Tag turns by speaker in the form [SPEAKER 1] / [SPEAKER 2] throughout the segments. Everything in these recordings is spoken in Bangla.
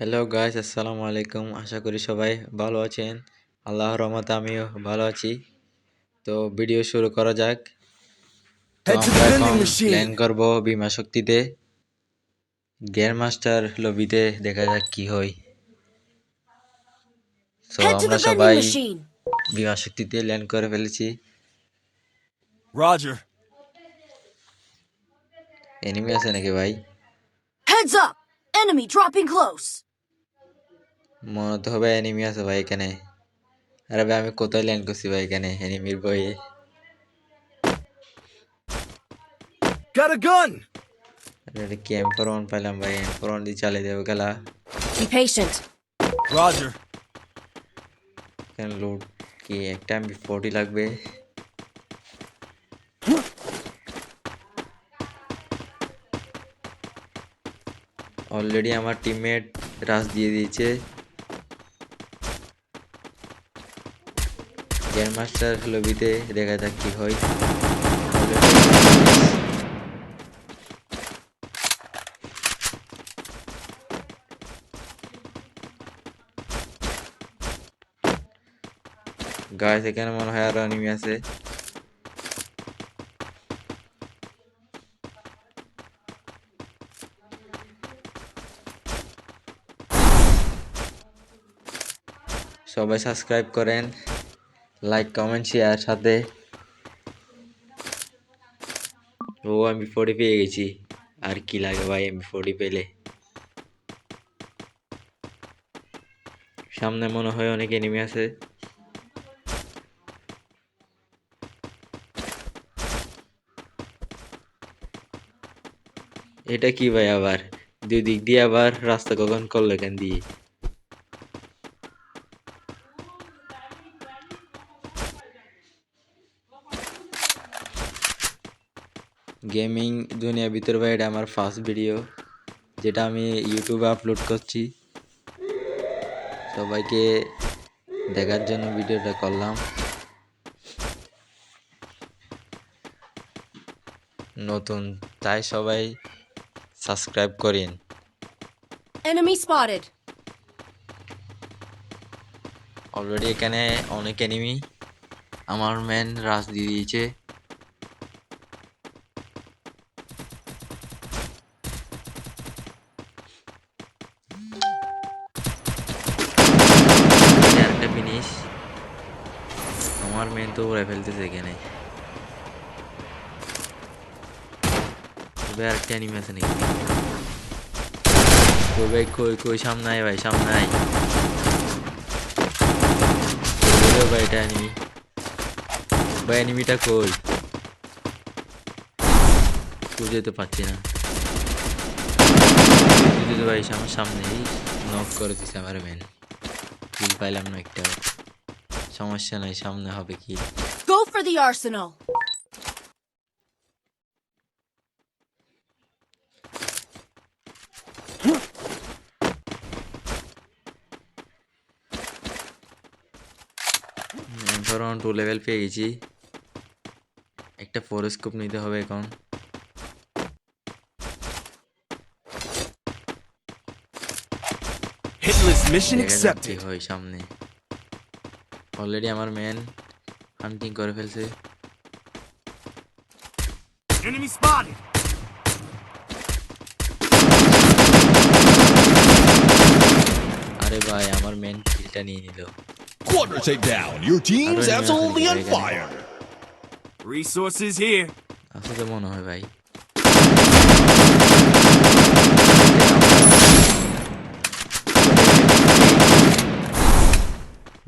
[SPEAKER 1] হ্যালো গাইস আসসালামু আলাইকুম আশা করি সবাই ভালো আছেন। আল্লাহ রহমতে আমিও ভালো আছি। তো ভিডিও শুরু করা যাক. প্ল্যান করব বিমা শক্তিতে। গেয়ার মাস্টার লবিতে দেখা যাক কি হয়। তো আমরা সবাই বিমা শক্তিতে ল্যান্ড করে ফেলেছি. এনিমি আছে নাকি ভাই?
[SPEAKER 2] Heads up! Enemy dropping close.
[SPEAKER 1] মনে তো হবে এনিমি আছে ভাই এখানে। আরে ভাই আমি কোথায় ল্যান্ড করছি ভাই এখানে? এনিমির বইয়ে
[SPEAKER 3] Got a gun.
[SPEAKER 1] আরে কি এম্পার ওয়ান পাইলাম ভাই এম্পার ওয়ান দিয়ে চালিয়ে দেবো খেলা
[SPEAKER 2] Be patient.
[SPEAKER 3] Roger.
[SPEAKER 1] এখানে লোড কি? একটা এমবি ফোরটি লাগবে। অলরেডি আমার টিমমেট রাশ দিয়ে দিয়েছে। গ্যান মাস্টার লবিতে দেখা যাক কি হয়। গাছ এখানে মনে হয় আরও এনিমি আছে। সবাই সাবস্ক্রাইব করেন। লাইক কমেন্ট শেয়ার সাথে। ও আমি ফোর্টি পেয়ে গেছি। আর কি লাগে ভাই আমি ফোর্টি পেলে? সামনে মনে হয় অনেক এনিমি আছে। এটা কি ভাই আবার? দুই দিক দিয়ে আবার রাস্তা কখন করল এখান দিয়ে? গেমিং দুনিয়ার ভিতর ভাই এটা আমার ফার্স্ট ভিডিও যেটা আমি ইউটিউবে আপলোড করছি। সবাইকে দেখার জন্য ভিডিওটা করলাম। নতুন তাই সবাই সাবস্ক্রাইব করেন।
[SPEAKER 2] Enemy spotted.
[SPEAKER 1] অলরেডি এখানে অনেক এনিমি আমার ম্যান রাশ দিয়ে দিয়েছে একটা ফিনিশ আমার মেন তো উড়ে ফেলতেছে এখানে। তবে আরেকটা এনিমি আছে ভাই, কই কই সামনে আয় ভাই সামনে আয় পাচ্ছি না। ভাই আমার সামনেই। নক করে দিছে আমার মেন পাইলাম না একটা। সমস্যা নাই সামনে হবে কি
[SPEAKER 2] Go for the arsenal.
[SPEAKER 1] ধরুন টু লেভেল পেয়ে গেছি একটা ফোরস্কোপ নিতে হবে এখন
[SPEAKER 3] Hitless mission
[SPEAKER 1] দেখা যাক কি
[SPEAKER 3] accepted.
[SPEAKER 1] হয় সামনে অলরেডি আমার ম্যান হান্টিং করে ফেলছে
[SPEAKER 3] Enemy spotted.
[SPEAKER 1] আরে ভাই আমার মেন কিলটা নিয়ে নিল
[SPEAKER 4] Quadra takedown. Your team's
[SPEAKER 1] enemy
[SPEAKER 4] absolutely
[SPEAKER 1] আছে
[SPEAKER 4] on
[SPEAKER 1] এখানে।
[SPEAKER 4] fire.
[SPEAKER 3] Resources here.
[SPEAKER 1] আছে তো মনে হয় ভাই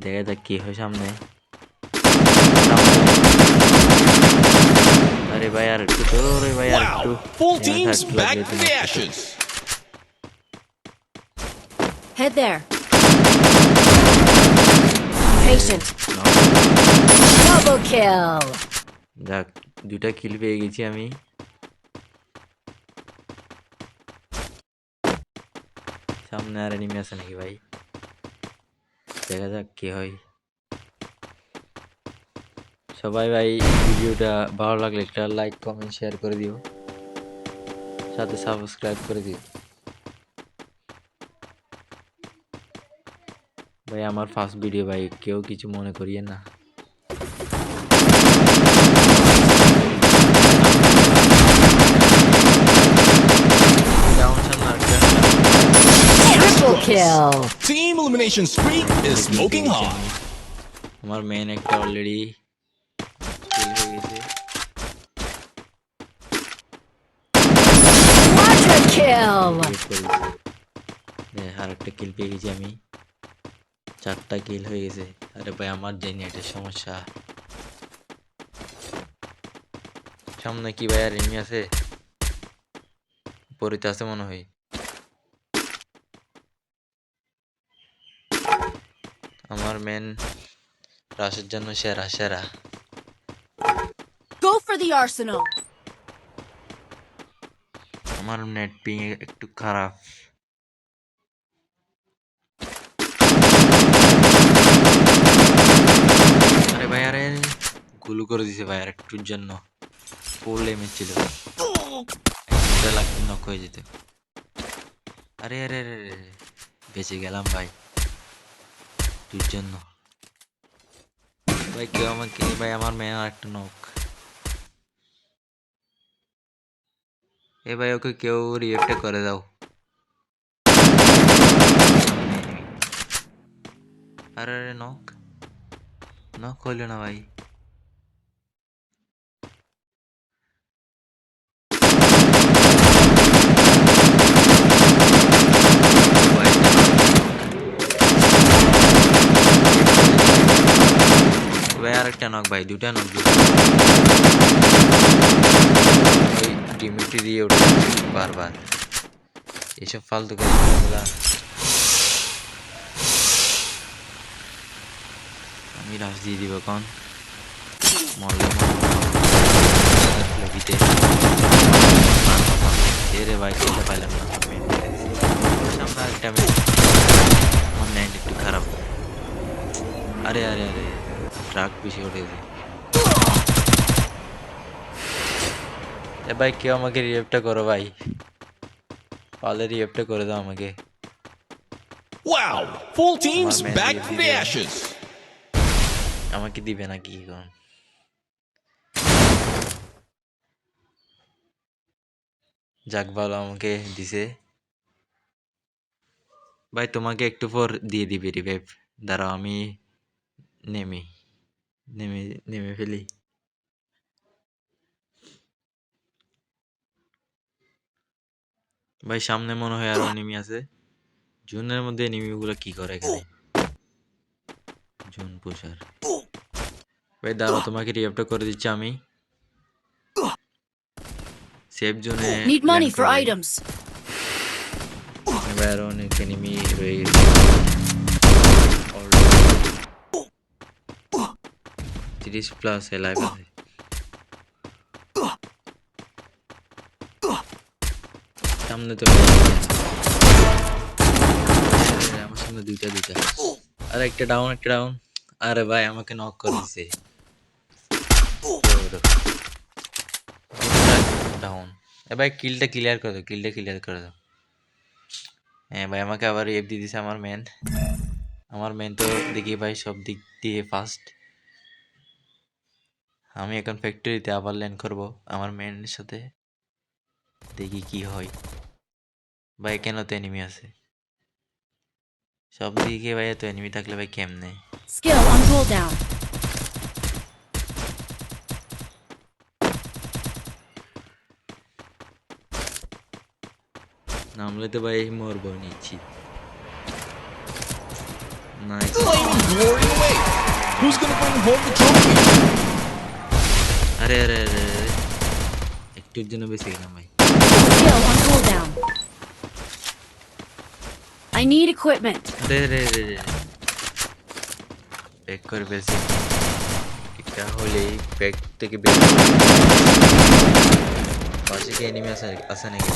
[SPEAKER 1] দেখা যাক কি হয় সামনে আরে ভাই আর একটু তো রে ভাই আর একটু.
[SPEAKER 2] Head there. Patient. Double kill.
[SPEAKER 1] যাক দুইটা কিল পেয়ে গেছি আমি সামনে আর এনিমি আছে নাকি ভাই দেখা যাক কি হয়। সবাই ভাই, ভিডিওটা ভালো লাগলে একটা লাইক কমেন্ট শেয়ার করে দিও। সাথে সাবস্ক্রাইব করে দিও। ভাই, আমার ফার্স্ট ভিডিও ভাই, কেউ কিছু মনে করিয়ে না।
[SPEAKER 2] Kill.
[SPEAKER 4] Team elimination streak is smoking hot.
[SPEAKER 1] আমার মেন একটা অলরেডি কিল হয়ে গেছে। দিছি। আর একটা কিল পেয়ে গেছি আমি। চারটা কিল হয়ে গেছে। আরে ভাই আমার যে নেটের সমস্যা। সামনে কি ভাই আর এমনি আছে? পরিতে আছে মনে হয়। আমার মেন রাশের জন্য সেরা সেরা।
[SPEAKER 2] Go for the arsenal.
[SPEAKER 1] আমার নেট পিং একটু খারাপ। আরে ভাই আরে গুলু করে দিছে ভাই আর একটুর জন্য। ফুল এমে ছিল। একটা লাগতে নক হয়ে যেত। আরে আরে, আরে, বেঁচে গেলাম ভাই। একটুর জন্য। ভাই, কেউ আমাকে ভাই, আমার মেয়ে একটা নখ। এ ভাই, ওকে কেউ রিয়েক্ট করে দাও। আরে আরে, নখ। নখ হইল না, ভাই ভাই আরেকটা নক ভাই দুটা নক ওই টিমিটি দিয়ে বারবার। এসব ফালতু কাজগুলা আমি রাশ দিয়ে দিব কন। মরলে লবিতে ভাই সামনে একটা আমি আমার নাইট একটু খারাপ। আরে আরে আরে। ট্রাক বেশি উঠেছে এ ভাই কেউ আমাকে রিয়েপটা করো ভাই। পালে রিয়েপটা করে দাও আমাকে।
[SPEAKER 4] Wow, full teams back from the ashes.
[SPEAKER 1] আমাকে দিবে নাকি এখন? যাক ভালো আমাকে দিছে। ভাই তোমাকে একটু পর দিয়ে দিবে রিভাইভ দাঁড়াও আমি নেমে। নেমে নেমে ফেলি। ভাই সামনে মনে হয় আরও এনিমি আছে। জুনের মধ্যে এনিমিগুলো কি করে এখানে? জুন পুষার ভাই দাঁড়াও তোমাকে রিঅ্যাপটা করে দিচ্ছি আমি। সেফ জোনে
[SPEAKER 2] Need money for items.
[SPEAKER 1] এবার আরও অনেক এনিমি রয়ে গেছে। তিরিশ প্লাস লাইভ আছে। সামনে তো আমার সামনে দুইটা দুইটা। আর, একটা ডাউন একটা ডাউন আরে ভাই, আমাকে নক ডাউন এ ভাই কিলটা ক্লিয়ার করে দাও কিলটা ক্লিয়ার করে দাও। হ্যাঁ ভাই, আমাকে আবার এফ দিয়ে দিছে আমার মেন আমার মেন তো দেখি ভাই, সব দিক দিয়ে ফার্স্ট আমি এখন ফ্যাক্টরিতে আবার ল্যান্ড করব আমার মেনের সাথে দেখি কি হয় ভাই কেন তো এনিমি আছে সব দিকে ভাই তো এনিমি থাকলে ভাই কেমনে. নামলে তো ভাই মরবো নিচ্ছি না
[SPEAKER 4] Flaming glory awaits. Who's gonna bring home the trophy?
[SPEAKER 1] আরে আরে আরে আরে একটুর জন্য বেশি গেলাম ভাই।
[SPEAKER 2] Skill on cooldown. I need equipment.
[SPEAKER 1] আরে আরে আরে আরে প্যাক করে ফেলছি। এটা হলেই প্যাক থেকে বের পাশে কি এনিমি আছে আছে নাকি?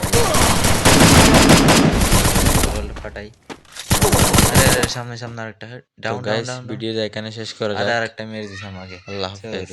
[SPEAKER 1] ফাটাই। আরে আরে সামনে সামনে আরেকটা। ডাউন ডাউন ভিডিও এখানে শেষ করা যায় আরেকটা মেরে দিস আমাকে। আল্লাহ হাফেজ।